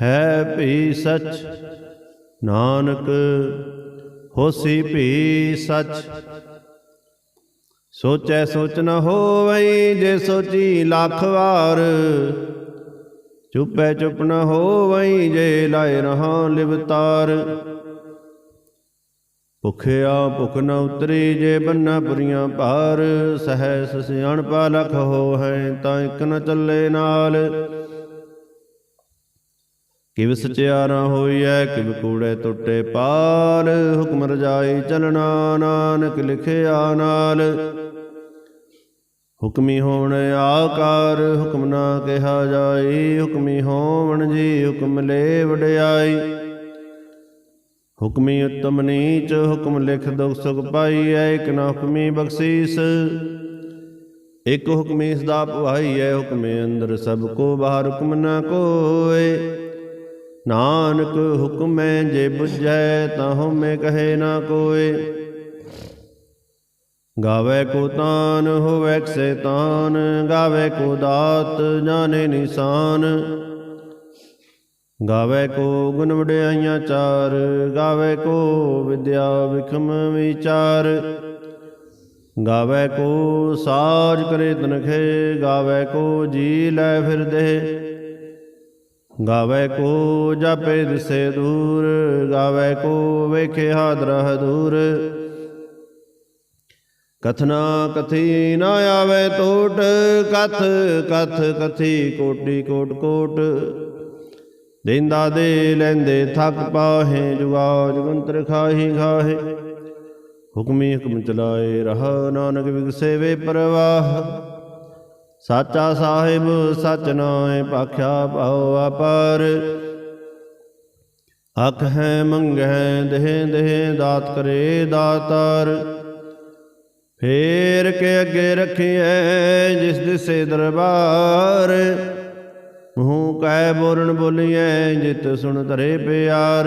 ਹੈ ਭੀ ਸਚ। ਨਾਨਕ, ਹੋਸੀ ਭੀ ਸਚ। ਸੋਚੈ ਸੋਚ ਨ ਹੋਵਈ, ਜੇ ਸੋਚੀ ਲੱਖ ਵਾਰ। ਚੁੱਪੈ ਚੁੱਪ ਨ ਹੋਵਈ, ਜੇ ਲਾਇ ਰਹਾ ਲਿਵਤਾਰ ਭੁਖਿਆ ਭੁਖ ਨ ਉਤਰੀ, ਜੇ ਬੰਨਾ ਪੁਰੀਆਂ ਭਾਰ। ਸਹਿ ਸਿਆਣ ਪਾ ਲਖ ਹੋ ਹੈ ਤਾਂ ਇਕ ਨ ਚੱਲੇ ਨਾਲ। ਕਿਵ ਸਚਿਆਰਾ ਹੋਈਐ, ਕਿਵ ਕੂੜੇ ਟੁੱਟੇ ਪਾਲ ਹੁਕਮ ਰਜਾਈ ਚਲਣਾ ਨਾਨਕ ਲਿਖਿਆ ਨਾਲ। ਹੁਕਮੀ ਹੋਣ ਆਕਾਰ, ਹੁਕਮ ਨਾ ਕਿਹਾ ਜਾਈ, ਹੁਕਮੀ ਹੋਵਣ ਜੀ ਹੁਕਮ ਲੈ ਵਡਿਆਈ। ਹੁਕਮੀ ਉਤਮ ਨੀਚ, ਹੁਕਮ ਲਿਖ ਦੁਖ ਸੁਖ ਪਾਈਐ, ਇਕ ਨਾ ਹੁਕਮੀ ਬਖਸ਼ੀਸ। ਇਕ ਹੁਕਮੀ ਸਦਾ ਭਵਾਈਐ ਹੁਕਮੇ ਅੰਦਰ ਸਭ ਕੋ ਬਾਹਰ ਹੁਕਮ ਨਾ ਕੋਏ। ਨਾਨਕ ਹੁਕਮੈ ਜੇ ਬੁਝੈ ਤਾਂ ਮੈਂ ਕਹੇ ਨਾ ਕੋਏ। ਗਾਵੇ ਕੋ ਤਾਨ, ਹੋਵੇ ਸੈਤਾਨ ਗਾਵੇ ਕੋ ਦਾਤ, ਜਾਣੇ ਨਿਸ਼ਾਨ। ਗਾਵੇ ਕੋ ਗੁਣ ਵਡਿਆਈਆਂ ਚਾਰ, ਗਾਵੇ ਕੋ ਵਿਦਿਆ ਵਿਖਮ ਵਿਚਾਰ। ਗਾਵੇ ਕੋ ਸਾਜ ਕਰੇ ਤਨਖੇ, ਗਾਵੇ ਕੋ ਜੀ ਲੈ ਫਿਰਦੇ ਗਾਵੇ ਕੋ ਜਾਪੇ ਦਿਸੇ ਦੂਰ, ਗਾਵੇ ਕੋ ਵੇਖੇ ਹਾਦਰਾ ਦੂਰ ਕਥਨਾ ਕਥੀ ਨਾ ਆਵੇ ਟੋਟ, ਕਥ ਕਥ ਕਥੀ ਕੋਟੀ ਕੋਟ ਕੋਟ। ਦੇਂਦਾ ਦੇ ਲੈਂਦੇ ਥੱਕ ਪਾਹੇ, ਜੁਗਾ ਜਗੰਤਰ ਖਾਹੀ ਖਾਹੇ। ਹੁਕਮੀ ਹੁਕਮ ਚਲਾਏ ਰਹਾ, ਨਾਨਕ ਵਿਗਸੇ ਵੇ ਪਰਵਾਹ। ਸਾਚਾ ਸਾਹਿਬ, ਸਚ ਨਾਏ ਭਾਖਿਆ ਭਾਉ ਅਪਾਰ। ਅਖ ਹੈ ਮੰਗੈ ਦੇਹ ਦੇਹ, ਦਾਤ ਕਰੇ ਦਾਤਾਰ। ਫੇਰ ਕੇ ਅੱਗੇ ਰੱਖੀਐ ਜਿਸ ਦਿਸੇ ਦਰਬਾਰ। ਮੂੰਹ ਕਹਿ ਬੋਲਣ ਬੋਲੀਐ, ਜਿਤ ਸੁਣ ਧਰੇ ਪਿਆਰ।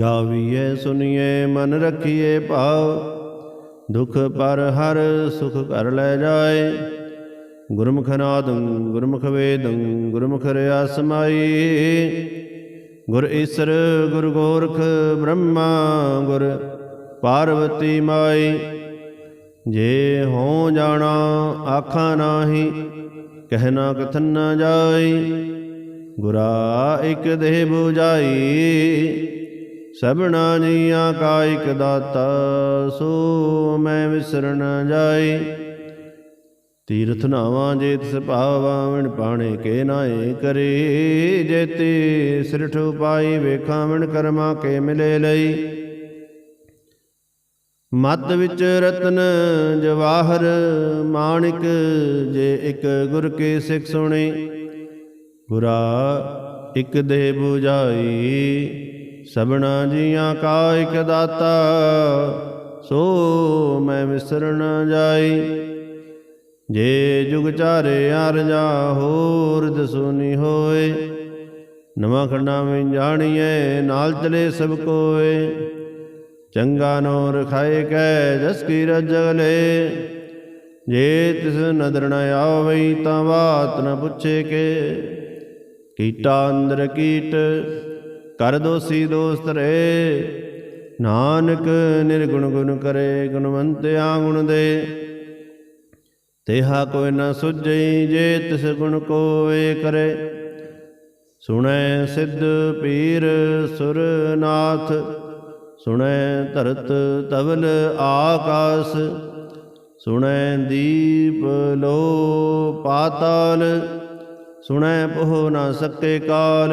ਗਾਵੀਏ ਸੁਨੀਏ ਮਨ ਰੱਖੀਏ ਭਾਵ। ਦੁਖ ਪਰ ਹਰ ਸੁਖ ਕਰ ਲੈ ਜਾਏ। ਗੁਰਮੁਖ ਨਾਦੰ, ਗੁਰਮੁਖ ਵੇਦੰ, ਗੁਰਮੁਖ ਰਿਆ ਸਮਾਈ ਗੁਰ ਈਸਰ, ਗੁਰ ਗੋਰਖ ਬ੍ਰਹਮਾ, ਗੁਰ ਪਾਰਵਤੀ ਮਾਈ। ਜੇ ਹੋ ਜਾਣਾ, ਆਖਾਂ ਨਾਹੀ ਕਹਿਣਾ ਕਥਨ ਨਾ ਜਾਈ। ਗੁਰਾ ਇਕ ਦੇਹ 부ਜਾਈ ਸਭਨਾ ਜੀਆਂ ਕਾ ਇਕ ਦਾਤਾ, ਸੋ ਮੈਂ ਵਿਸਰਨ ਜਾਈ ਤੀਰਥ ਨਾਵਾਂ ਜੇ ਤਿਸ ਪਾਣੇ ਕੇ ਨਾਏ ਕਰੇ। ਜੇਤੇ ਸਿਰਠ ਉਪਾਈ ਵੇਖਾਂ ਕਰਮਾ ਕੇ ਮਿਲੇ ਲਈ। ਮਤ ਵਿੱਚ ਰਤਨ ਜਵਾਹਰ, ਮਾਣਿਕ ਜੇ ਇੱਕ ਗੁਰ ਕੇ ਸਿੱਖ ਸੁਣੀ। ਗੁਰਾ ਇੱਕ ਦੇ 부ਜਾਈ ਸਭਨਾ ਜੀਆਂ ਕਾ ਇਕ ਦਾਤਾ, ਸੋ ਮੈਂ ਵਿਸਰਨ ਜਾਈ। ਜੇ ਜੁਗ ਚਾਰੇ ਅਰਜਾ ਹੋਰ ਦਸੂਨੀ ਹੋਏ। ਨਵਾਂ ਖੰਡਾ ਵਿੱਚ ਜਾਣੀਏ ਨਾਲ ਚਲੇ ਸਭ ਕੋਏ। ਚੰਗਾ ਨੋ ਰਖਾਏ ਕੈ, ਜਸ ਕੀ ਰਜਗਲੇ ਜੇ ਤਿਸ ਨਦਰ ਨ ਆਵਈ, ਤਾਂ ਬਾਤ ਨ ਪੁੱਛੇ ਕੇ। ਕੀਟਾ ਅੰਦਰ ਕੀਟ ਕਰ ਦੋਸੀ ਦੋਸਤ ਰੇ। ਨਾਨਕ ਨਿਰਗੁਣ ਗੁਣ ਕਰੇ ਗੁਣਵੰਤ ਗੁਣ ਦੇ। ਤੇਹਾ ਕੋਈ ਨਾ ਸੁਝਈ ਜੇ ਤਿਸ ਗੁਣ ਕੋਏ ਕਰੇ। ਸੁਣੈ ਸਿੱਧ ਪੀਰ ਸੁਰਨਾਥ, ਸੁਣੈ ਧਰਤ ਤਵਲ ਆਕਾਸ, ਸੁਣੈ ਦੀਪ ਲੋ ਪਾਤਾਲ, ਸੁਣੈ ਪਹੁ ਨਾ ਸਕੇ ਕਾਲ।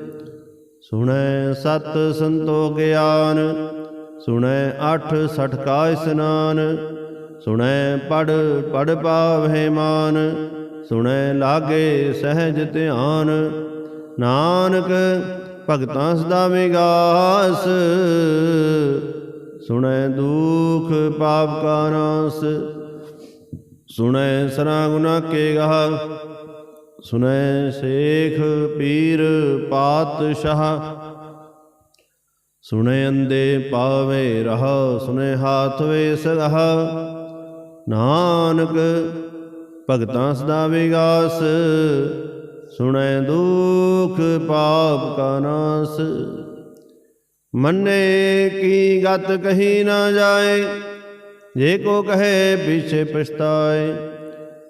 ਸੁਣੈ ਸਤ ਸੰਤੋ ਗਿਆਨ, ਸੁਣੈ ਅਠ ਸਠ ਕਾ ਇਸਨਾਨ, ਸੁਣੈ ਪੜ ਪੜ ਪਾਵਹਿ ਮਾਨ, ਸੁਣੈ ਲਾਗੇ ਸਹਿਜ ਧਿਆਨ। ਨਾਨਕ ਭਗਤਾਂ ਸਦਾ ਵਿਗਾਸ, ਸੁਣੈ ਦੁਖ ਪਾਪ ਕਾ ਨਾਸ, ਸੁਣੈ ਸਰਾ ਗੁਨਾ ਕੇ ਗਾਹ। ਸੁਣੈ ਸੇਖ ਪੀਰ ਪਾਤਸ਼ਾਹ। ਸੁਣੈ ਅੰਦੇ ਪਾਵੇ ਰਹਾ ਸੁਣੈ ਹਾਥ ਵੇ ਸਗਹ ਨਾਨਕ ਭਗਤਾਂ ਸਦਾ ਵਿਗਾਸ ਸੁਣੈ ਦੁਖ ਪਾਪ ਕਾ ਨਾਸ। ਮੰਨੇ ਕੀ ਗਤ ਕਹੀ ਨਾ ਜਾਏ, ਜੇ ਕੋ ਕਹੇ ਪਿਛੇ ਪਛਤਾਏ।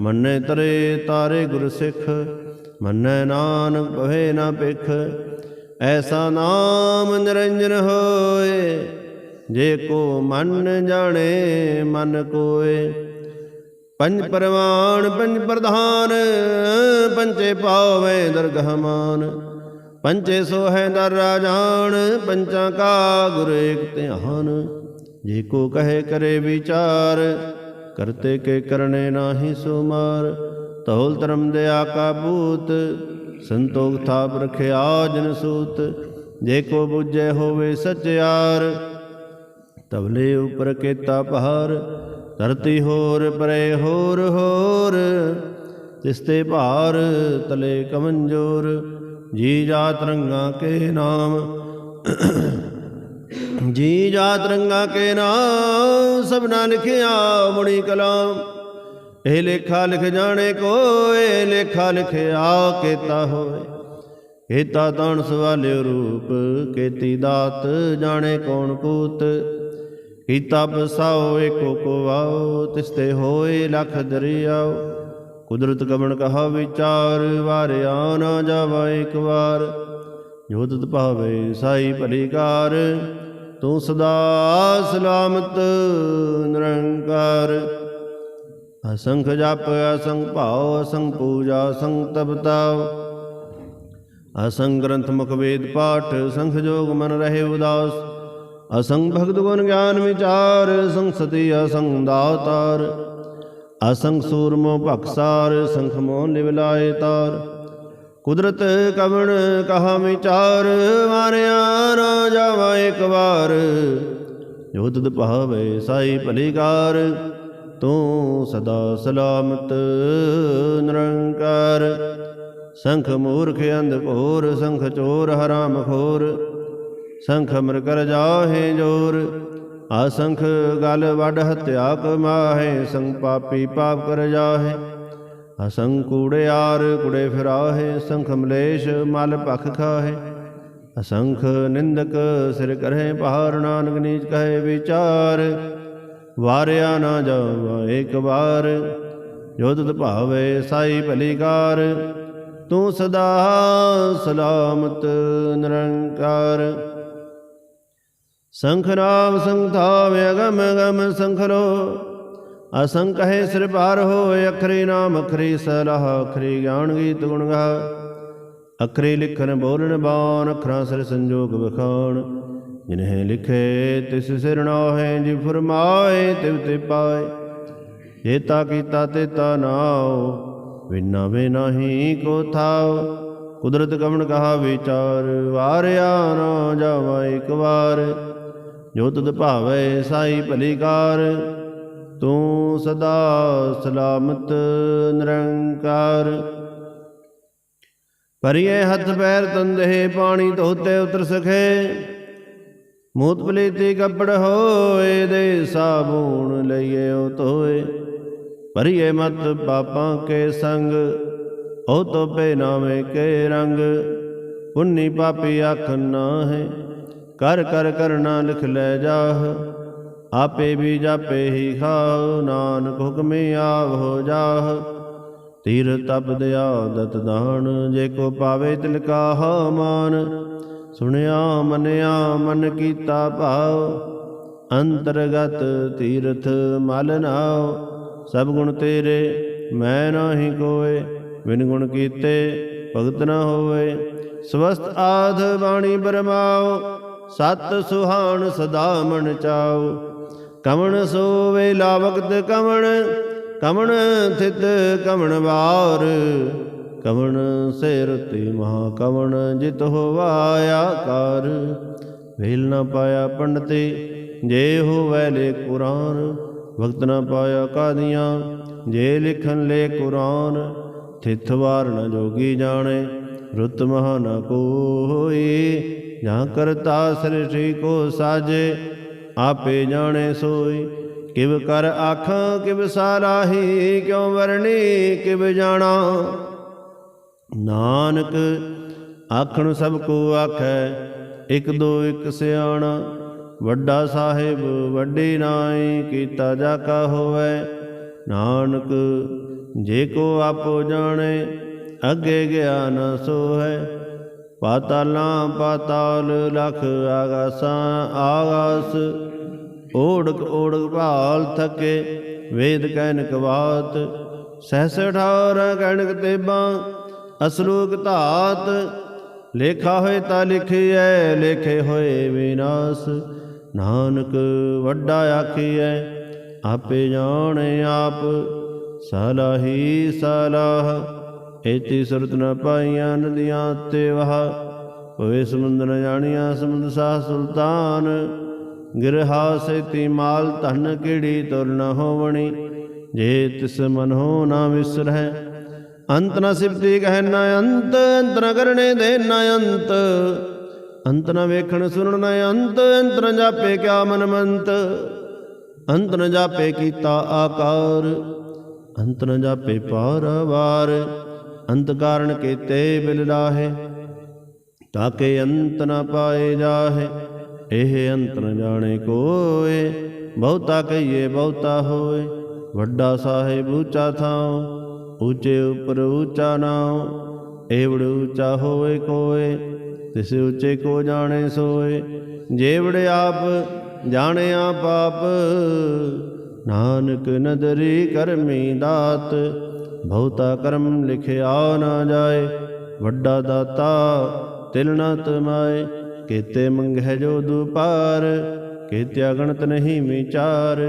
ਮੰਨੈ ਤਰੇ ਤਾਰੇ ਗੁਰ ਸਿੱਖ, ਮੰਨੈ ਨਾਨਕ ਭਵੇ ਨਾ ਪਿਖ ਐਸਾ ਨਾਮ ਨਿਰੰਜਨ ਹੋਏ, ਜੇ ਕੋ ਮਨ ਜਾਣੇ, ਮਨ ਕੋਏ। ਪੰਜ ਪਰਵਾਨ, ਪੰਜ ਪ੍ਰਧਾਨ ਪੰਚੇ ਪਾਵੇ ਦਰਗਹ ਮਾਨ। ਪੰਚੇ ਸੋ ਦਰ ਰਾਜਾਨ, ਪੰਚਾਂ ਕਾ ਗੁਰ ਏਕ ਧਿਆਨ। ਜੇ ਕੋ ਕਹੇ ਕਰੇ ਵਿਚਾਰ ਕਰਤੇ ਕੇ ਕਰਨੇ ਨਾਹੀ ਸੋ ਮਾਰ ਤੌਲ ਧਰਮ ਦੇ ਕਾ ਭੂਤ ਸੰਤੋਖ ਥਾਪ ਰਖਿਆ ਜਨ ਸੂਤ, ਜੇ ਕੋ ਬੁਝੇ ਹੋਵੇ ਸਚਿਆਰ ਤਬਲੇ ਉਪਰ ਕੇਤਾ ਪਹਾਰ, ਧਰਤੀ ਹੋਰ ਪਰੇ ਹੋਰ ਹੋਰ ਤਿਸਤੇ ਭਾਰ ਤਲੇ ਕਮੰਜੋਰ, ਜੀ ਜਾਤ ਰੰਗਾ ਕੇ ਨਾਮ। ਜੀ ਜਾਤ ਰੰਗਾ ਕੇ ਨਾਮ ਸਭਨਾ ਲਿਖਿਆ ਮੁਣੀ ਕਲਾਮ। ਇਹ ਲੇਖਾ ਲਿਖ ਜਾਣੇ ਕੋਏ, ਲੇਖਾ ਲਿਖਿਆ ਕੀਤਾ ਹੋਏ। ਕੀਤਾ ਤਣ ਸਵਾਲਿਓ ਰੂਪ, ਕੀਤੀ ਦਾਤ ਜਾਣੇ ਕੌਣ ਕੂਤ। ਕੀਤਾ ਬਸਾਓ, ਏਕੋ ਕੋ ਵਾਓ ਤਿਸਤੇ ਹੋਏ ਲਖ ਦਰਿਆਓ। ਕੁਦਰਤ ਕਵਣ ਕਹਾ ਵਿਚਾਰ, ਵਾਰਿਆ ਨਾ ਜਾਵਾ ਇੱਕ ਵਾਰ। ਜੋ ਤਤ ਭਾਵੇ ਸਾਈ ਭਲੀ ਕਾਰ ਤੂੰ ਸਦਾ ਸਲਾਮਤ ਨਿਰੰਕਾਰ। ਅਸੰਖ ਜਪ, ਅਸੰਖ ਭਾਉ, ਅਸੰਖ ਪੂਜਾ, ਅਸੰਖ ਤਪਤਾਉ ਅਸੰਖ ਗ੍ਰੰਥ ਮੁਖ ਵੇਦ ਪਾਠ ਸੰਖ ਜੋਗ ਮਨ ਰਹੇ ਉਦਾਸ। ਅਸੰਖ ਭਗਤ ਗੁਣ ਗਿਆਨ ਵਿਚਾਰ ਸੰਖ ਸਤੀ, ਅਸੰਖ ਦਾਤਾਰ। ਅਸੰਖ ਸੂਰਮੋ ਭਖਸਾਰ ਸੰਖ ਮੋਹ ਲਿਵਲਾਏ ਤਾਰ। ਕੁਦਰਤ ਕਵਣ ਕਹਾ ਵਿਚਾਰ, ਮਾਰਿਆ ਨਾ ਜਾਵਾ ਇੱਕ ਵਾਰ। ਜੋ ਤੁਧ ਭਾਵੇ ਸਾਈ ਭਲੀਕਾਰ, ਤੂੰ ਸਦਾ ਸਲਾਮਤ ਨਿਰੰਕਾਰ। ਸੰਖ ਮੂਰਖ ਅੰਧ ਘੋਰ ਸੰਖ ਚੋਰ ਹਰਾਮ ਖੋਰ ਸੰਖ ਮਰ ਕਰ ਜਾਹੇ ਜੋਰ ਆਸੰਖ ਗਲ ਵੱਡ ਹਤਿਆ ਕਮਾਹੇ, ਸੰਗ ਪਾਪੀ ਪਾਪ ਕਰ ਜਾਹੇ। ਅਸੰਖ ਕੂੜਿਆਰ ਕੁੜੇ ਫਿਰਾਹੇ, ਸੰਖ ਮਲੇਸ਼, ਮਲ ਭਖ ਖਾਹੇ। ਅਸੰਖ ਨਿੰਦਕ ਸਿਰ ਕਰਹਿ ਪਹਾਰ ਨਾਨਕ ਨੀਚ ਕਹੇ ਵਿਚਾਰ। ਵਾਰਿਆ ਨਾ ਜਾਵਾ ਇੱਕ ਵਾਰ, ਜੋ ਭਾਵੇ ਸਾਈ ਭਲੀਕਾਰ ਤੂੰ ਸਦਾ ਸਲਾਮਤ ਨਿਰੰਕਾਰ। ਸੰਖ ਨਾਮ ਸੰਤਾਵ ਅਗਮ ਅਗਮ ਸੰਖਰੋ ਅਸੰਖ ਹੈ ਸਿਰ ਭਾਰ ਹੋਏ, ਅਖਰੀ ਨਾਮ, ਅਖਰੀ ਸਲਾਹ, ਅਖਰੀ ਗਿਆਨ ਗੀਤ ਗੁਣ ਗਾ ਅਖਰੀ ਲਿਖਨ ਬੋਲਣ ਬਾਣ ਅਖਰਾਂ ਸਿਰ ਸੰਜੋਗ ਵਖਾਣ ਜਿਨਹਿ ਲਿਖੇ, ਤਿਸ ਸਿਰ ਨਾਹੇ ਜੀ ਫਰਮਾਏ, ਤਿਵ ਤੇ ਪਾਏ। ਜੇਤਾ ਕੀਤਾ ਤੇਤਾ ਨਾਉ, ਵਿਨਾ ਵੇ ਨਹੀਂ ਕੋ ਥਾਉ। ਕੁਦਰਤ ਕਵਣ ਕਹਾ ਵਿਚਾਰ, ਵਾਰਿਆ ਨਾ ਜਾਵਾ ਇੱਕ ਵਾਰ। ਜੋ ਤੁਧ ਭਾਵੇ, ਸਾਈ ਭਲੀਕਾਰ ਤੂੰ ਸਦਾ ਸਲਾਮਤ ਨਿਰੰਕਾਰ। ਪਰਿਏ ਹੱਥ ਪੈਰ ਤੰਦੇ ਪਾਣੀ ਧੋਤੇ ਉਤਰ ਸਖੇ ਮੂਤ ਪਲੀਤੀ ਕੱਪੜ ਹੋਏ ਦੇ ਸਾਬੂਣ ਲਈਏ ਉਹ ਧੋਏ। ਪਰਿਏ ਮਤ ਪਾਪਾਂ ਕੇ ਸੰਗ, ਉਹ ਤੋਪੇ ਨਾਵੇਂ ਕੇ ਰੰਗ। ਪੁੰਨੀ ਪਾਪੀ ਆਖ ਨਾ ਹੈ ਕਰ ਕਰ ਕਰਨਾ ਲਿਖ ਲੈ ਜਾਹ। ਆਪੇ ਵੀ ਜਾਪੇ ਹੀ ਖਾਓ, ਨਾਨਕ ਹੁਕਮੇ ਆਵ ਹੋ ਜਾਹ। ਤੀਰ ਤਪ ਦਿਆ ਦਤ ਦਾਨ, ਜੇ ਕੋ ਪਾਵੇ ਤਿਲਕਾ ਹਾ ਮਾਨ ਸੁਣਿਆ, ਮੰਨਿਆ, ਮਨ ਕੀਤਾ ਭਾਵ ਅੰਤਰਗਤ ਤੀਰਥ ਮਲ ਨਾਉ। ਸਭ ਗੁਣ ਤੇਰੇ, ਮੈਂ ਨਾਹੀ ਕੋਏ। ਬਿਨ ਗੁਣ ਕੀਤੇ ਭਗਤ ਨਾ ਹੋਵੇ। ਸਵਸਤ ਆਧ ਬਾਣੀ ਬਰਮਾਉ। ਸਤ ਸੁਹਾਣ ਸਦਾ ਮਨ ਚਾਉ। ਕਵਣ ਸੋਵੇ ਲਾਵਕਤ ਕਵਣ ਕਮਣ ਥਿਤ ਕਮਣ ਵਾਰ। ਕਮਣ ਕਵਣ ਸੇਰਤੀ ਮਹਾ ਕਵਣ ਜਿਤ ਹੋਵਾਇਆ ਕਰ ਵੇਲ ਨਾ ਪਾਇਆ ਪੰਡਤੇ, ਜੇ ਹੋਵੈ ਲੈ ਕੁਰਾਨ। ਵਕਤ ਨਾ ਪਾਇਆ ਕਾਦੀਆਂ, ਜੇ ਲਿਖਨ ਲੈ ਕੁਰਾਨ। ਥਿਤ ਵਾਰ ਨ ਜੋਗੀ ਜਾਣੇ, ਰੁੱਤ ਮਹਾ ਨ ਕੋਈ ਜਾਂ ਕਰਤਾ ਸ੍ਰਿਸ਼ਟੀ ਕੋ ਸਾਜੇ ਆਪੇ ਜਾਣੇ ਸੋਈ ਕਿਵ ਕਰ ਆਖਾਂ, ਕਿਵ ਸਾਰਾਹੀ, ਕਿਉ ਵਰਣੀ ਕਿਵ ਜਾਣਾ। ਨਾਨਕ ਆਖਣ ਸਭ ਕੋ ਆਖੈ, ਇਕ ਦੋ ਇਕ ਸਿਆਣਾ। ਵੱਡਾ ਸਾਹਿਬ, ਵੱਡੇ ਨਾਈ ਕੀਤਾ ਜਾ ਕਾ ਹੋਵੇ। ਨਾਨਕ ਜੇ ਕੋ ਆਪੋ ਜਾਣੇ, ਅੱਗੇ ਗਿਆਨ ਸੋ ਹੈ ਪਾਤਾਲਾਂ ਪਾਤਾਲ ਲਖ ਆਗਾਸਾਂ, ਆਗਾਸ ਓੜਕ ਓੜਕ ਭਾਲ ਥਕੇ, ਵੇਦ ਕਹਿਨਕ ਬਾਤ ਸਹਸ ਠਾਰ ਤੇਬਾਂ, ਅਸਲੂਕ ਧਾਤ, ਲੇਖਾ ਹੋਏ ਤਾਂ ਲਿਖਿਐ, ਲੇਖੇ ਹੋਏ ਵਿਨਾਸ਼, ਨਾਨਕ ਵੱਡਾ ਆਖੀਐ, ਆਪੇ ਜਾਣੇ ਆਪ, ਸਲਾਹੀ ਸਲਾਹ, ਏਤੀ ਸੁਰਤ ਨ ਪਾਈਆਂ ਨਦੀਆਂ ਤੇ ਵਹ ਹੋਏ ਸਮੁੰਦਰ ਜਾਣੀਆਂ ਸਮੁੰਦ ਸਾਹ ਸੁਲਤਾਨ ਗਿਰਹਾ ਸੇਤੀ ਮਾਲ ਧਨ ਕਿਹੜੀ ਤੁਰ ਨ ਹੋਵਣੀ? ਜੇ ਤਿਸ ਮਨ ਨਾ ਵਿਸਰਹਿ, ਅੰਤ ਨ ਸਿਫਤੀ ਕਹਿ ਨ ਅੰਤ ਅੰਤ ਨ ਕਰਨੇ ਦੇ ਨ ਅੰਤ। ਅੰਤ ਨ ਵੇਖਣ ਸੁਣਨ ਨ ਅੰਤ ਅੰਤ ਨ ਜਾਪੇ ਕਿਆ ਮਨ ਮੰਤ। ਅੰਤ ਨ ਜਾਪੇ ਕੀਤਾ ਆਕਾਰ, ਅੰਤ ਨ ਜਾਪੇ ਪਾਰਵਾਰ ਅੰਤ ਕਾਰਨ ਕੀਤੇ ਬਿਲ ਲਾਹੇ ਤਾਕੇ ਅੰਤ ਨ ਪਾਏ ਜਾਹੇ। ਇਹ ਅੰਤ ਨ ਜਾਣੇ ਕੋਏ। ਬਹੁਤਾ ਕਹੀਏ, ਬਹੁਤਾ ਹੋਏ। ਵੱਡਾ ਸਾਹਿਬ ਉੱਚਾ ਥਾਉ, ਉੱਚੇ ਉਪਰ ਉੱਚਾ ਨਾਉ। ਏਵੜ ਉੱਚਾ ਹੋਏ ਕੋਏ, ਤਿਸ ਉੱਚੇ ਕੋ ਜਾਣੇ ਸੋਏ। ਜੇਵੜ ਆਪ ਜਾਣਿਆ ਪਾਪ ਨਾਨਕ ਨਦਰੀ ਕਰਮੀ ਦਾਤ, ਬਹੁਤਾ ਕਰਮ ਲਿਖਿਆ ਨਾ ਜਾਏ। ਵੱਡਾ ਦਾਤਾ ਤਿਲ ਨਾ ਤਮਾਏ। ਕੀਤੇ ਮੰਗਹਿ ਜੋ ਦੁਪਾਰ, ਕੀਤੇ ਅਗਣਤ ਨਹੀਂ ਵਿਚਾਰ,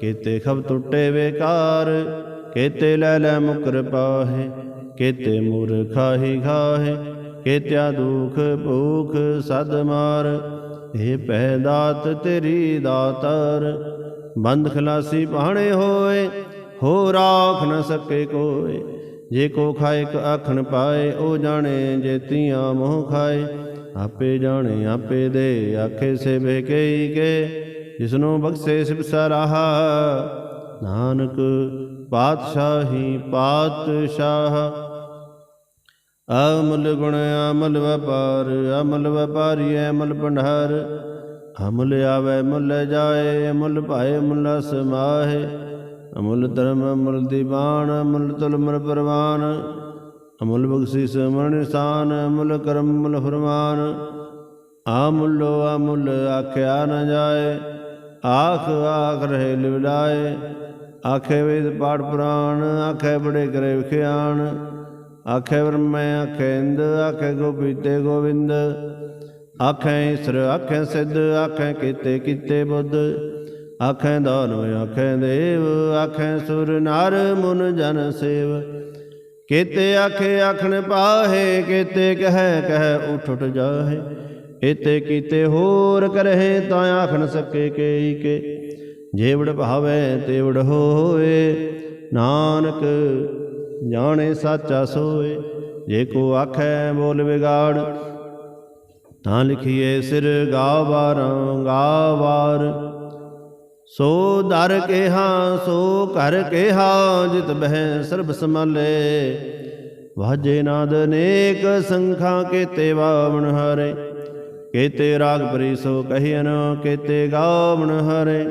ਕੀਤੇ ਖਬ ਟੁੱਟੇ ਵੇਕਾਰ, ਕੀਤੇ ਲੈ ਲੈ ਮੁਕਰ ਪਾਹੇ, ਕੀਤੇ ਮੂਰਖਾਹੀ ਖਾਹੇ ਕੀਤਿਆ ਦੁਖ ਭੂਖ ਸਦ ਮਾਰ। ਇਹ ਪੈ ਦਾਤ ਤੇਰੀ ਦਾਤਰ, ਬੰਦ ਖਲਾਸੀ ਪਾਣੇ ਹੋਏ ਹੋ ਰਾਖ ਨ ਸਕੇ ਕੋਏ। ਜੇ ਕੋ ਖਾਏ ਕ ਆਖਣ ਪਾਏ, ਉਹ ਜਾਣੇ ਜੇ ਤੀਆਂ ਮੋਹ ਖਾਏ। ਆਪੇ ਜਾਣੇ, ਆਪੇ ਦੇ, ਆਖੇ ਸੇ ਬਹਿ ਕੇ, ਜਿਸਨੂੰ ਬਖਸ਼ੇ ਸਿਬ ਸਰਾਹਾ। ਨਾਨਕ ਪਾਤਸ਼ਾਹੀ, ਪਾਤਸ਼ਾਹ। ਅਮੁੱਲ ਗੁਣ, ਅਮਲ ਵਪਾਰ, ਅਮਲ ਵਪਾਰੀ, ਅਮੁੱਲ ਭੰਡਾਰ। ਅਮੁੱਲ ਆਵੇ, ਮੁੱਲ ਜਾਏ, ਅਮੁੱਲ ਭਾਏ, ਮੁੱਲ ਸਮਾਹੇ ਅਮੁੱਲ ਧਰਮ, ਅਮੁੱਲ ਦੀਵਾਨ, ਅਮੁੱਲ ਤੁਲ ਮੁਲ ਪਰਵਾਨ। ਅਮੁੱਲ ਬਖਸ਼ਿਸ਼ ਮਰਨ ਨਿਸ਼ਾਨ ਅਮੁੱਲ ਕਰਮ ਮੁੱਲ ਫਰਮਾਨ। ਆਮੁੱਲੋ ਅਮੁੱਲ ਆਖਿਆ ਨ ਜਾਏ, ਆਖ ਆਖ ਰਹੇ ਲਿਵਲਾਏ ਆਖੇ ਵੇਦ ਪਾਠ ਪੁਰਾਣ, ਆਖੇ ਬੜੇ ਕਰੇ ਵਿਖਿਆਣ। ਆਖੇ ਬ੍ਰਹਮੈ ਆਖੇ ਇੰਦ, ਆਖੇ ਗੋਪੀਤੇ ਗੋਵਿੰਦ। ਆਖੇ ਈਸਰ, ਆਖੇ ਸਿੱਧ, ਆਖੇ ਕੀਤੇ ਕੀਤੇ ਬੁੱਧ। ਆਖੇ ਦਾਨਵ, ਆਖੇ ਦੇਵ, ਆਖੇ ਸੁਰ, ਨਰ, ਮੁਨ, ਜਨ, ਸੇਵ। ਕੇਤੇ ਆਖੇ ਆਖਣ ਪਾਹੇ, ਕੀਤੇ ਕਹੈ ਕਹੈ ਉਠ ਉਠ ਜਾਹੇ। ਇਤੇ ਕੀਤੇ ਹੋਰ ਕਰਹਿ ਤਾਂ ਆਖਣ ਸਕੇ ਕੇਈ ਕੇ। ਜੇਵੜ ਭਾਵੇ ਤੇਵੜ ਹੋਏ, ਨਾਨਕ ਜਾਣੇ ਸਾਚਾ ਸੋਏ। ਜੇ ਕੋ ਆਖੈ ਬੋਲ ਵਿਗਾੜ, ਤਾਂ ਲਿਖੀਏ ਸਿਰ ਗਾਵਾਰਾਂ ਗਾਵਾਰ। ਸੋ ਦਰ ਕੇਹਾ, ਸੋ ਘਰ ਕੇਹਾ, ਜਿਤ ਬਹਿ ਸਰਬ ਸਮਾਲੇ ਵਾਜੇ ਨਾਦ ਅਨੇਕ ਸੰਖਾਂ ਕੇਤੇ ਵਾਵਣ ਹਰੇ। ਕੇਤੇ ਰਾਗ ਪਰੀ ਸੋ ਕਹੀਨ, ਕੇਤੇ ਗਾਵਣ ਹਰੇ।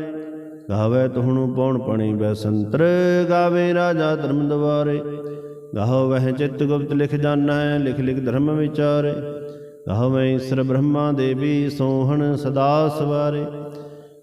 ਗਾਵੇ ਤੁਹਣੂ ਪੌਣ ਪਣੀ ਬੈਸੰਤਰ, ਗਾਵੇ ਰਾਜਾ ਧਰਮ ਦਵਾਰੇ। ਗਾਹੋ ਵਹਿ ਚਿਤ ਗੁਪਤ ਲਿਖ ਜਾਣੈ, ਲਿਖ ਲਿਖ ਧਰਮ ਵਿਚਾਰੇ। ਗਾਹੋ ਮੈਂ ਈਸ਼ਰ ਬ੍ਰਹਮਾ ਦੇਵੀ ਸੋਹਣ ਸਦਾ ਸਵਾਰੇ।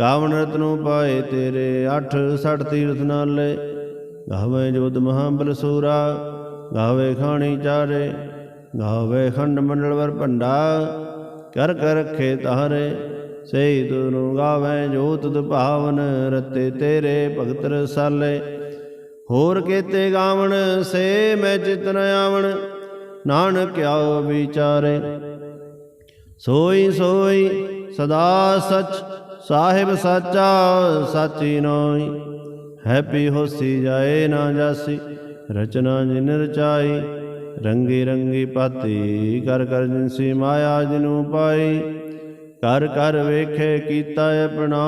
ਗਾਵਣ ਰਤਨੋ ਪਾਏ ਤੇਰੇ 8 60 ਤੀਰਥ ਨਾਲੇ। ਗਾਵੇ ਜੋਤ ਮਹਾਬਲ ਸੂਰਾ, ਗਾਵੇ ਖਾਣੀ ਚਾਰੇ, ਗਾਵੇ ਖੰਡ ਮੰਡਲ ਵਰ ਭੰਡਾ। ਕਰ ਕਰ ਰਖੇ ਤਾਰੇ ਸਹੀ ਤੁਰੂ ਗਾਵੇ ਜੋਤ ਤੁਧ ਭਾਵਨ, ਰਤੇ ਤੇਰੇ ਭਗਤ ਰਸਾਲੇ। ਹੋਰ ਕੇਤੇ ਗਾਵਣ ਸੇ ਮੈਂ ਚਿਤ ਨ ਆਵਣ, ਨਾਨਕ ਆਓ ਵਿਚਾਰੇ। ਸੋਈ ਸੋਈ ਸਦਾ ਸਚ ਸਾਹਿਬ ਸਾਚਾ ਸਾਚੀ ਨੋਈ ਹੈਪੀ ਹੋਸੀ ਜਾਏ ਨਾ ਜਾਸੀ, ਰਚਨਾ ਜਿਨ ਰਚਾਈ, ਰੰਗੀ ਰੰਗੀ ਪਾਤੀ ਕਰ ਕਰ ਜਿਨਸੀ ਮਾਇਆ ਜਿਨੂ ਪਾਈ ਕਰ ਕਰ ਵੇਖੇ ਕੀਤਾ ਆਪਣਾ,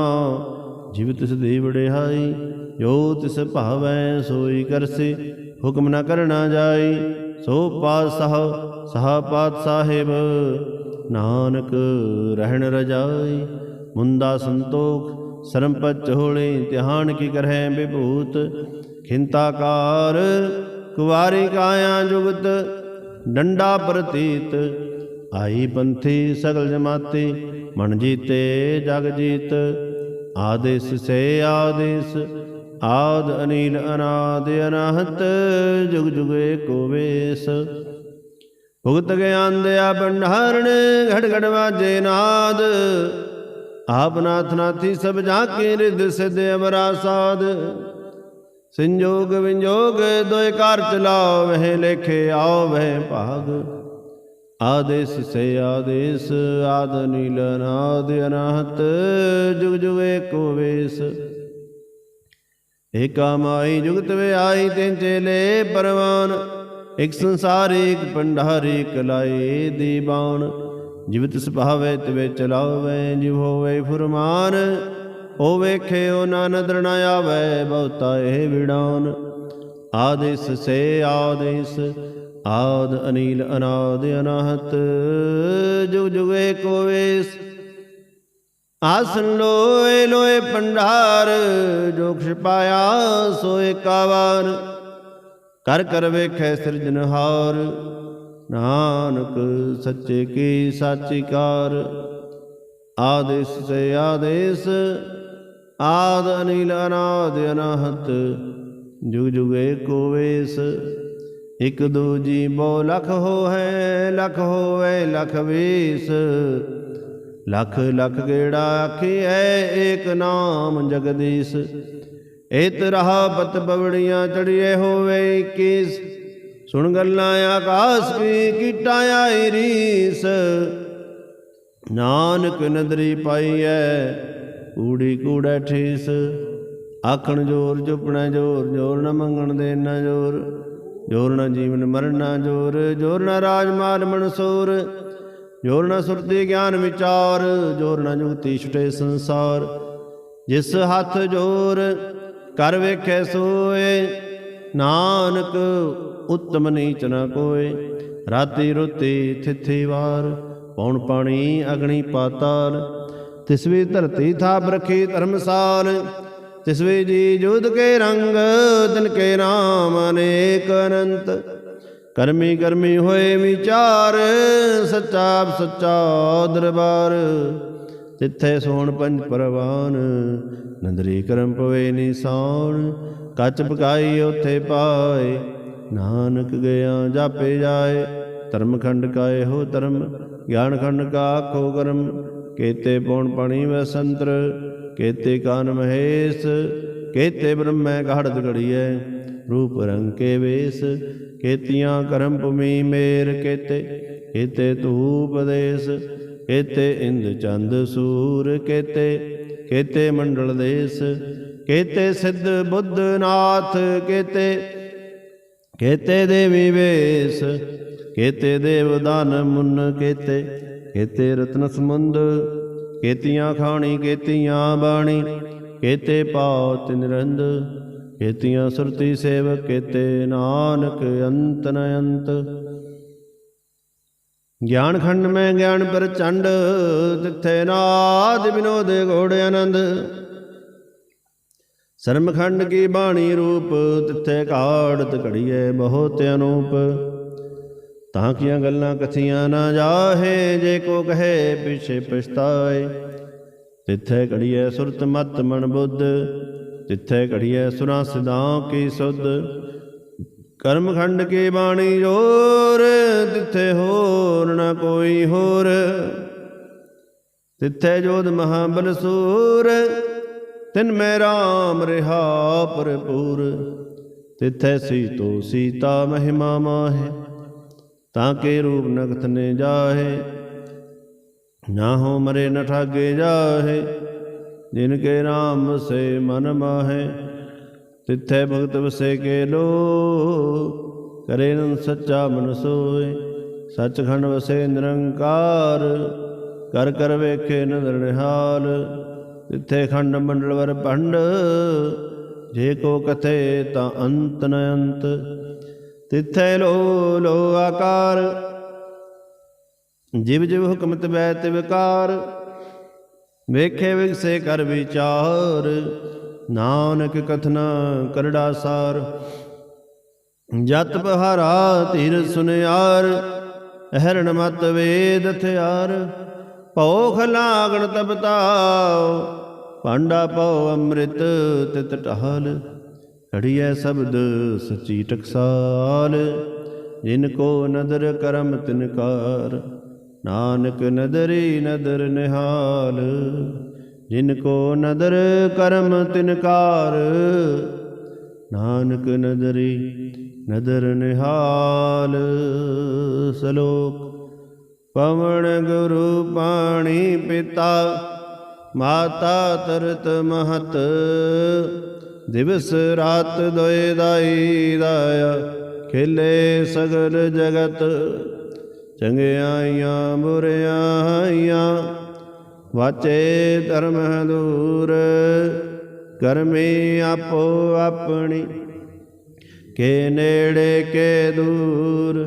ਜਿਵ ਤਿਸ ਦੀ ਵਡਿਆਈ, ਜੋ ਤਿਸ ਭਾਵੈ ਸੋਈ ਕਰਸੀ, ਹੁਕਮ ਨ ਕਰਨਾ ਜਾਈ, ਸੋ ਪਾਤਸ਼ਾਹ, ਸਹਾ ਪਾਤ ਸਾਹਿਬ ਨਾਨਕ ਰਹਿਣ ਰਜਾਈ ਮੁੰਦਾ ਸੰਤੋਖ ਸਰਮਪਤ ਹੋਲੇ, ਧਿਆਨ ਕੀ ਕਰਹਿ ਵਿਭੂਤ ਖਿੰਤਾਕਾਰ ਕੁਵਾਰੀ ਕਾਇਆ ਜੁਗਤ, ਡੰਡਾ ਪ੍ਰਤੀਤ, ਆਈ ਪੰਥੀ ਸਗਲ ਜਮਾਤੀ, ਮਨ ਜੀਤੇ ਜਗ ਜੀਤ, ਆਦੇਸ ਸੇ ਆਦੇਸ, ਆਦ ਅਨੀਲ ਅਨਾਦ ਅਨਾਹਤ, ਜੁਗ ਜੁਗ ਏਕੋ ਵੇਸ। ਭੁਗਤ ਗਿਆਨ ਦਿਆ ਭੰਡਾਰਣ, ਘੜ ਘੜ ਵਾਜੇ ਨਾਦ ਆਪ ਨਾਥ ਨਾਥੀ ਸਭ ਜਾ ਕੇ ਰਿਦ ਸਿਧ ਅਮਰਾ ਸਾਧ ਸੰਜੋਗ ਵਿੰਜੋਗ ਦੋਇ ਕਾਰ ਚਲਾਓ ਵਹਿ ਲੇਖੇ ਆਓ ਵਹਿ ਭਾਗ। ਆਦੇਸ ਸੇ ਆਦੇਸ, ਆਦ ਨੀਲ ਅਨਾਦ ਅਨਾਹਤ, ਜੁਗ ਜੁਗ ਏਕੋ ਵੇਸ। ਏਕਾ ਮਾਈ ਜੁਗਤ ਵੇ ਆਈ ਤਿਨ ਚੇਲੇ ਪਰਵਾਨ, ਇਕ ਸੰਸਾਰ ਇਕ ਪੰਡਾਰੀ ਕਲਾਏ ਦੀਵਾਨ ਜਿਵਤ ਸੁਭਾਵੇ ਤਿਵੇ ਚਲਾਵੇ, ਜਿਵ ਹੋਵੇ ਫੁਰਮਾਨ ਉਹ ਵੇਖੇ ਉਹ ਨਾ ਨਦਰ ਨ ਆਵੇ, ਬਹੁਤਾ ਇਹ ਵਿਡਾਨ ਆਦੇਸ ਸੇ ਆਦੇਸ ਆਦ ਅਨੀਲ ਅਨਾਦ ਅਨਾਹਤ। ਜੁਗ ਜੁਗ ਕੋਵੇਸ ਆਸਨ ਲੋਏ ਲੋਏ ਪੰਡਾਰ ਜੋ ਖਿਪਾਇਆ ਸੋਏ ਕਾਵਾਰ ਕਰ ਕਰ ਵੇਖੈ ਸਿਰਜਨਹਾਰ ਨਾਨਕ ਸੱਚੇ ਕੀ ਸਾਚੀ ਕਾਰ? ਆਦੇਸ ਸੇ ਆਦੇਸ, ਆਦ ਅਨੀਲ ਅਨਾਦ ਅਨਾਹਤ, ਜੁਗ ਜੁਗ ਏਕੋ ਵੇਸ। ਇਕ ਦੂਜੀ ਬੋ ਲਖ ਹੋਏ ਲਖ ਹੋਵੇ ਲਖ ਵੇਸ। ਲਖ ਲਖ ਗੇੜਾ ਆਖੀਐ, ਏਕ ਨਾਮ ਜਗਦੀਸ਼। ਏਤ ਰਹਾ ਪਤ ਬਵੜੀਆਂ ਚੜੀਏ ਹੋਵੇ 21 ਸੁਣ ਗੱਲਾਂ ਆਕਾਸ ਕੀ ਕੀਟਾ ਆਈ ਰੀਸ। ਨਾਨਕ ਨਦਰੀ ਪਾਈ ਪਾਈਐ ਕੂੜੀ ਕੂੜੈ ਠੀਸ। ਆਖਣ ਜੋਰ ਚੁਪਣਾ ਜੋਰ ਜੋਰ ਨ ਮੰਗਣ ਦੇ ਨਾ ਜੋਰ। ਜੋਰ ਨਾ ਜੀਵਨ ਮਰਨ ਨਾ ਜੋਰ ਜੋਰ ਨਾ ਰਾਜ ਮਾਲ ਮਨਸੂਰ। ਜੋਰ ਨਾ ਸੁਰਤੀ ਗਿਆਨ ਵਿਚਾਰ, ਜੋਰ ਨਾ ਜੁਗਤੀ ਛੁਟੇ ਸੰਸਾਰ। ਜਿਸ ਹੱਥ ਜੋਰ, ਕਰ ਵੇਖੇ ਸੋਏ। ਨਾਨਕ ਉਤਮ ਨੀਚ ਨ ਕੋਏ। ਰਾਤੀ ਰੁਤੀ ਥਿਥੀ ਵਾਰ ਪੌਣ ਪਾਣੀ ਅਗਣੀ ਪਾਤਾਲ। ਤਿਸਵੀ ਧਰਤੀ ਥਾਪ ਰਖੀ ਧਰਮਸਾਲ। ਤਿਸਵੇ ਜੀ ਜੋਧ ਕੇ ਰੰਗ ਦਿਨ ਕੇ ਨਾਮ ਅਨੇਕ ਅਨੰਤ। ਕਰਮੀ ਕਰਮੀ ਹੋਏ ਵਿਚਾਰ ਸੱਚਾ ਸੱਚਾ ਦਰਬਾਰ। ਤਿੱਥੇ ਸੋਣ ਪੰਜ ਪਰਵਾਨ, ਨੰਦਰੀ ਕਰਮ ਪਵੇ ਨਿਸਾਨ ਕੱਚ ਪਕਾਈ ਉਥੇ ਪਾਏ। ਨਾਨਕ ਗਿਆ ਜਾਪੇ ਜਾਏ ਧਰਮ ਖੰਡ ਕਾ ਇਹੋ ਧਰਮ ਗਿਆਨ ਖੰਡ ਕਾ ਆਖੋ ਕਰਮ। ਕੇਤੇ ਪੌਣ ਪਾਣੀ ਵਸੰਤਰ ਕੇਤੇ ਕਾਨ ਮਹੇਸ਼, ਕੇਤੇ ਬ੍ਰਹਮੈ ਘੜਤ ਘੜੀਐ ਰੂਪ ਰੰਗ ਕੇ ਵੇਸ, ਕੇਤੀਆਂ ਕਰਮ ਭੂਮੀ ਮੇਰ ਕੇਤੇ। ਕੇਤੇ ਧੂਪ ਦੇਸ, ਕੇਤੇ ਇੰਦ ਚੰਦ ਸੂਰ ਕੇਤੇ। ਕੇਤੇ ਮੰਡਲ ਦੇਸ ਕੇਤੇ ਸਿੱਧ ਬੁੱਧ ਨਾਥ ਕੇਤੇ ਕੇਤੇ ਦੇਵੀ ਵੇਸ, ਕੇਤੇ ਦੇਵ ਦਾਨ ਮੁੰਨ ਕੇਤੇ ਕੇਤੇ ਰਤਨ ਸਮੁੰਦ ਕੇਤੀਆਂ ਖਾਣੀ, ਕੇਤੀਆਂ ਬਾਣੀ, ਕੇਤੇ ਪਾਉ ਨਿਰੰਦ ਕੇਤੀਆਂ ਸੁਰਤੀ ਸੇਵਕ, ਕੇਤੇ ਨਾਨਕ ਅੰਤ ਨ ਅੰਤ। ਗਿਆਨ ਖੰਡ ਮੈਂ ਗਿਆਨ ਪ੍ਰਚੰਡ, ਤਿੱਥੇ ਨਾਦ ਬਿਨੋਦ ਗੋੜ ਆਨੰਦ। ਸਰਮਖੰਡ ਕੀ ਬਾਣੀ ਰੂਪ, ਤਿੱਥੇ ਘਾੜਤ ਘੜੀਏ ਬਹੁਤ ਅਨੂਪ। ਤਾਂ ਕੀਆਂ ਗੱਲਾਂ ਕਥੀਆਂ ਨਾ ਜਾਹੇ, ਜੇ ਕੋ ਕਹੇ ਪਿਛੇ ਪਛਤਾਏ। ਤਿੱਥੇ ਘੜੀਏ ਸੁਰਤ ਮਤ ਮਨ ਬੁੱਧ, ਤਿੱਥੇ ਘੜੀਏ ਸੁਰਾਂ ਸਿਦਾਂ ਕੀ ਸੁਧ। ਕਰਮਖੰਡ ਕੀ ਬਾਣੀ ਜੋਰ, ਤਿੱਥੇ ਹੋਰ ਨਾ ਕੋਈ ਹੋਰ। ਤਿੱਥੇ ਜੋਧ ਮਹਾਬਲ ਸੂਰ ਤਿਨ ਮੈਂ ਰਾਮ ਰਹਾ ਭਰਪੂਰ, ਤਿਥੈ ਸੀਤੋ ਸੀਤਾ ਮਹਿਮਾ ਮਾਹੇ, ਤਾਂ ਕੇ ਰੂਪ ਨਗਤ ਨੇ ਜਾਹੇ, ਨਾ ਹੋ ਮਰੇ ਨ ਠਾਗੇ ਜਾਹੇ, ਜਿਨ ਕੇ ਨਾਮ ਸੇ ਮਨ ਮਾਹੇ, ਤਿੱਥੇ ਭਗਤ ਵਸੇ ਕੇ ਲੋ, ਕਰੇ ਨਨ ਸੱਚਾ ਮਨ ਸੋਏ, ਸੱਚਖੰਡ ਵਸੇ ਨਿਰੰਕਾਰ, ਕਰ ਕਰ ਵੇਖੇ ਨਦਰ ਨਿਹਾਲ ਤਿੱਥੇ ਖੰਡ ਮੰਡਲ ਵਰ ਭੰਡ, ਜੇ ਕੋ ਕਥੇ ਤਾਂ ਅੰਤ ਨ ਅੰਤ। ਤਿੱਥੇ ਲੋ ਲੋ ਆਕਾਰ, ਜਿਵ ਜਿਵ ਹੁਕਮਤ ਬੈ ਤੇ ਵਿਕਾਰ ਵੇਖੇ ਵਿਗਸੇ ਕਰ ਵਿਚਾਰ, ਨਾਨਕ ਕਥਨਾ ਕਰੜਾ ਸਾਰ। ਜਤ ਬਹਾਰਾ ਧੀਰ ਸੁਨਿਆਰ, ਅਹਰਣ ਮਤ ਵੇਦ ਥਿਆਰ ਭਉ ਖਲਾਗਣ ਤਪਤਾਉ ਭਾਂਡਾ ਪਉ ਅੰਮ੍ਰਿਤ ਤਿਤ ਟਹਾਲ ਘੜੀਐ ਸ਼ਬਦ ਸਚੀ ਟਕਸਾਲ। ਜਿਨ ਕੋ ਨਦਰ ਕਰਮ ਤਿਨਕਾਰ ਨਾਨਕ ਨਦਰੀ ਨਦਰ ਨਿਹਾਲ। ਜਿਨ ਕੋ ਨਦਰ ਕਰਮ ਤਿਨਕਾਰ ਨਾਨਕ ਨਦਰੀ ਨਦਰ ਨਿਹਾਲ। ਸਲੋਕ ਪਵਨ ਗੁਰੂ ਪਾਣੀ ਪਿਤਾ, ਮਾਤਾ ਤਰਤ ਮਹਤ। ਦਿਵਸ ਰਾਤ ਦੋਇ ਦਾਈ ਦਾਇਆ, ਖਿਲੇ ਸਗਲ ਜਗਤ। ਚੰਗਿਆਈਆਂ ਬੁਰਿਆਈਆਂ ਵਾਚੇ ਧਰਮ ਦੂਰ ਕਰਮੀ ਆਪੋ ਆਪਣੀ, ਕੇ ਨੇੜੇ, ਕੇ ਦੂਰ।